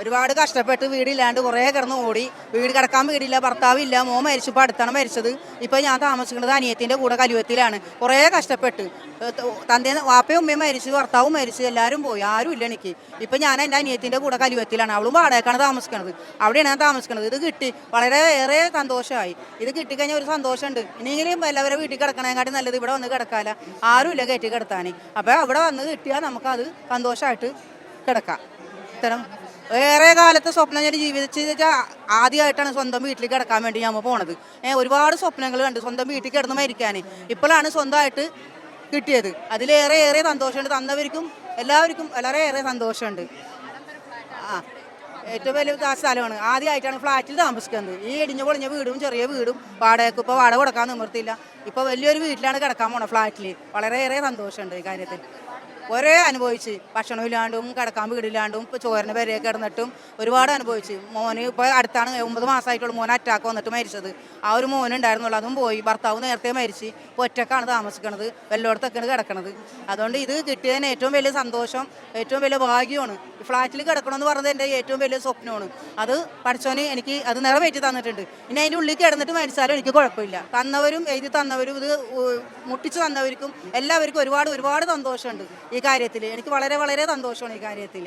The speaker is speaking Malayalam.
ഒരുപാട് കഷ്ടപ്പെട്ട് വീടില്ലാണ്ട് കുറേ കിടന്ന് ഓടി. വീട് കിടക്കാൻ വീടില്ല ഭർത്താവില്ല മോ മരിച്ചു ഇപ്പോൾ അടുത്താണ് മരിച്ചത്. ഇപ്പോൾ ഞാൻ താമസിക്കുന്നത് അനിയത്തിന്റെ കൂടെ കലുവത്തിലാണ്. കുറേ കഷ്ടപ്പെട്ട്. തന്റെ വാപ്പയും ഉമ്മയും മരിച്ചു ഭർത്താവും മരിച്ചു എല്ലാവരും പോയി. ആരും ഇല്ല എനിക്ക്. ഇപ്പം ഞാൻ എന്റെ അനിയത്തിന്റെ കൂടെ കലുവത്തിലാണ്. അവളും വാടകയ്ക്കാണ് താമസിക്കുന്നത് അവിടെയാണ് ഞാൻ താമസിക്കുന്നത് ഇത് കിട്ടി. വളരെ ഏറെ സന്തോഷമായി. ഇത് കിട്ടിക്കഴിഞ്ഞാൽ ഒരു സന്തോഷമുണ്ട്. ഇനിയെങ്കിലും എല്ലാവരും വീട്ടിൽ കിടക്കണേക്കാട്ടി നല്ലത് ഇവിടെ വന്ന് കിടക്കാല. ഇല്ല കയറ്റി കിടത്താനേ. അപ്പോൾ അവിടെ വന്ന് കിട്ടിയാൽ നമുക്കത് സന്തോഷമായിട്ട് കിടക്കാം. ഇത്തരം ഏറെ കാലത്തെ സ്വപ്നം ഞാൻ ജീവിച്ച് വെച്ചാൽ ആദ്യമായിട്ടാണ് സ്വന്തം വീട്ടിൽ കിടക്കാൻ വേണ്ടി ഞാൻ പോണത്. ഏ ഒരുപാട് സ്വപ്നങ്ങൾ കണ്ട് സ്വന്തം വീട്ടിൽ കിടന്ന് മരിക്കാൻ ഇപ്പോഴാണ് സ്വന്തമായിട്ട് കിട്ടിയത്. അതിലേറെ ഏറെ സന്തോഷമുണ്ട്. തന്നവർക്കും എല്ലാവർക്കും വളരെ ഏറെ സന്തോഷമുണ്ട്. ആ ഏറ്റവും വലിയ സ്ഥലമാണ്. ആദ്യമായിട്ടാണ് ഫ്ലാറ്റിൽ താമസിക്കുന്നത്. ഈ ഇടിഞ്ഞ പൊളിഞ്ഞ വീടും ചെറിയ വീടും വാടകയ്ക്ക് ഇപ്പോൾ വാടക കൊടുക്കാൻ നിവർത്തിയില്ല ഇപ്പോൾ വലിയൊരു വീട്ടിലാണ് കിടക്കാൻ പോണത് ഫ്ലാറ്റിൽ വളരെയേറെ സന്തോഷമുണ്ട് ഈ കാര്യത്തിൽ. ഒരേ അനുഭവിച്ച്. ഭക്ഷണമില്ലാണ്ടും കിടക്കാൻ വീടില്ലാണ്ടും ഇപ്പോൾ ചോരന് വരെയൊക്കെ കിടന്നിട്ടും ഒരുപാട് അനുഭവിച്ച്. മോന് ഇപ്പോൾ അടുത്താണ് ഒമ്പത് മാസമായിട്ടുള്ള മോൻ അറ്റാക്ക് വന്നിട്ട് മരിച്ചത്. ആ ഒരു മോൻ ഉണ്ടായിരുന്നുള്ളൂ. അതും പോയി. ഭർത്താവ് നേരത്തെ മരിച്ച്. ഇപ്പോൾ ഒറ്റക്കാണ് താമസിക്കണത്. വെല്ലോടത്തൊക്കെയാണ് കിടക്കണത്. അതുകൊണ്ട് ഇത് കിട്ടിയതിന് ഏറ്റവും വലിയ സന്തോഷം ഏറ്റവും വലിയ ഭാഗ്യമാണ്. ഫ്ലാറ്റിൽ കിടക്കണമെന്ന് പറഞ്ഞത് എന്റെ ഏറ്റവും വലിയ സ്വപ്നമാണ്. അത് പഠിച്ചോന് എനിക്ക് അത് നിറവേറ്റി തന്നിട്ടുണ്ട്. ഇനി അതിന്റെ ഉള്ളിൽ കിടന്നിട്ട് മരിച്ചാലും എനിക്ക് കുഴപ്പമില്ല. തന്നവരും എഴുതി തന്നവരും ഇത് മുട്ടിച്ച് തന്നവർക്കും എല്ലാവർക്കും ഒരുപാട് ഒരുപാട് സന്തോഷമുണ്ട്. ഈ കാര്യത്തിൽ എനിക്ക് വളരെ വളരെ സന്തോഷമാണ് ഈ കാര്യത്തിൽ